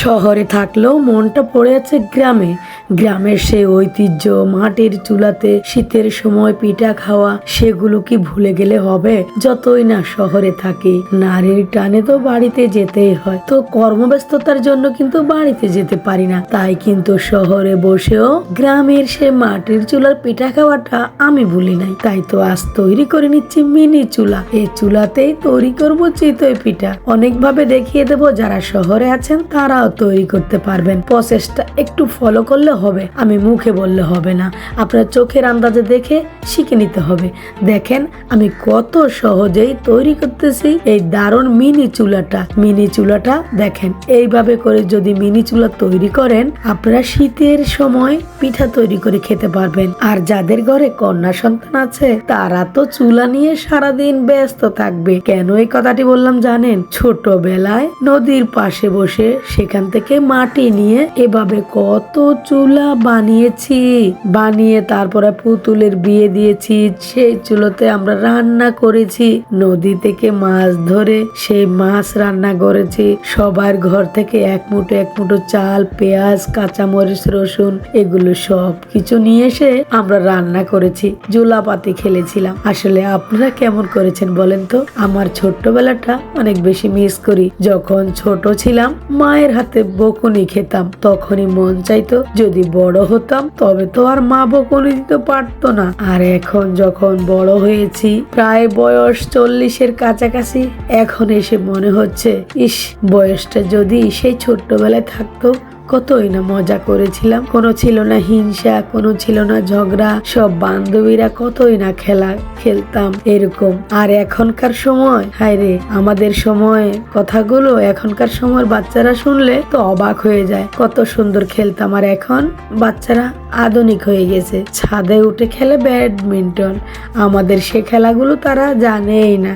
শহরে থাকলেও মনটা পড়ে আছে গ্রামে। গ্রামের সেই ঐতিহ্য, মাটির চুলাতে শীতের সময় পিঠা খাওয়া, সেগুলো কি ভুলে গেলে হবে? যতই না শহরে থাকি, নারীর টানে তো বাড়িতে যেতেই হয়। তো কর্মব্যস্ততার জন্য কিন্তু বাড়িতে যেতে পারি না। তাই কিন্তু শহরে বসেও গ্রামের সে মাটির চুলার পিঠা খাওয়াটা আমি ভুলি নাই। তাই তো আজ তৈরি করে নিচ্ছি মিনি চুলা। এই চুলাতেই তৈরি করব চিতই পিঠা। অনেকভাবে দেখিয়ে দেবো, যারা শহরে আছেন তারাও তৈরি করতে পারবেন। প্রসেসটা একটু ফলো করলে হবে, আমি মুখে বললে হবে না। আপনার চোখের আন্দাজে দেখে শিখে নিতে হবে। দেখেন, আমি কত সহজেই তৈরি করতেছি এই দারুণ মিনি চুলাটা। মিনি চুলাটা দেখেন, এইভাবে করে যদি মিনি চুলা তৈরি করেন, আপনারা শীতের সময় পিঠা তৈরি করে খেতে পারবেন। আর যাদের ঘরে কন্যা সন্তান আছে, তারা তো চুলা নিয়ে সারাদিন ব্যস্ত থাকবে। কেন এই কথাটি বললাম জানেন? ছোটবেলায় নদীর পাশে বসে সেখান থেকে মাটি নিয়ে এভাবে কত চুলা বানিয়েছি। বানিয়ে তারপরে পুতুলের বিয়ে দিয়েছি। সেই চুলোতে আমরা রান্না করেছি। নদী থেকে মাছ ধরে সেই মাছ রান্না করেছি। সবার ঘর থেকে এক মুঠো এক মুঠো চাল, পেঁয়াজ, কাঁচামরিচ, রসুন এগুলো সব কিছু নিয়ে এসে আমরা রান্না করেছি। জুলাপাতি খেলেছিলাম। আসলে আপনারা কেমন করেছেন বলেন তো? আমার ছোট্টবেলাটা অনেক বেশি মিস করি। যখন ছোট ছিলাম, মায়ের হাতে বকুনি খেতাম। তখনই মন চাইতো যদি বড় হতাম, তবে তো আর মা বকুনি দিতে পারতো না। আর এখন যখন বড় হয়েছি, প্রায় বয়স চল্লিশের কাছাকাছি, এখন এসে মনে হচ্ছে, ইস, বয়সটা যদি সেই ছোট্টবেলায় থাকতো কতই না মজা করেছিলাম। কোনো ছিল না হিংসা, কোনো ছিল না ঝগড়া। সব বান্ধবীরা কতই না খেলা, খেলতাম এরকম। আর এখনকার সময়, হায় রে, আমাদের সময় কথাগুলো এখনকার সময়ের বাচ্চারা শুনলে তো অবাক হয়ে যায়। কত সুন্দর খেলতাম। আর এখন বাচ্চারা আধুনিক হয়ে গেছে। ছাদে উঠে খেলে ব্যাডমিন্টন। আমাদের সে খেলাগুলো তারা জানেই না।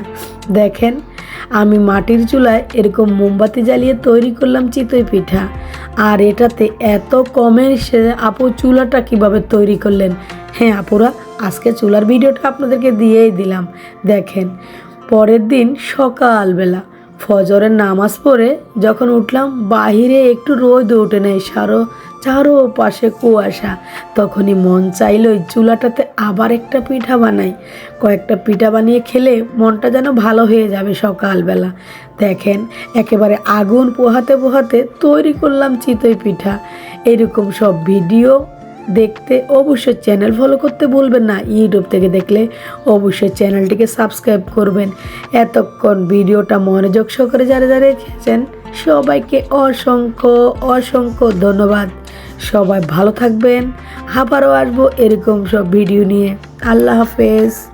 দেখেন, আমি মাটির চুলায় এরকম মোমবাতি জ্বালিয়ে তৈরি করলাম চিতই পিঠা। আর এটাতে এত কমে সে আপু চুলাটা কীভাবে তৈরি করলেন? হ্যাঁ আপুরা, আজকে চুলার ভিডিওটা আপনাদেরকে দিয়েই দিলাম। দেখেন, পরের দিন সকালবেলা ফজরের নামাজ পড়ে যখন উঠলাম, বাহিরে একটু রোদ উঠে নেই, সারো চারো পাশে কুয়াশা। তখনই মন চাইলো ওই চুলাটাতে আবার একটা পিঠা বানাই। কয়েকটা পিঠা বানিয়ে খেলে মনটা যেন ভালো হয়ে যাবে সকালবেলা। দেখেন, একেবারে আগুন পোহাতে পোহাতে তৈরি করলাম চিতই পিঠা। এরকম সব ভিডিও দেখতে অবশ্যই চ্যানেল ফলো করতে বলবেন না। ইউটিউব থেকে দেখলে অবশ্যই চ্যানেলটিকে সাবস্ক্রাইব করবেন। এতক্ষণ ভিডিওটা মনোযোগ সহকারে যারা যারা রেখেছেন সবাইকে অসংখ্য অসংখ্য ধন্যবাদ। সবাই ভালো থাকবেন। আবারও আসব এরকম সব ভিডিও নিয়ে। আল্লাহ হাফেজ।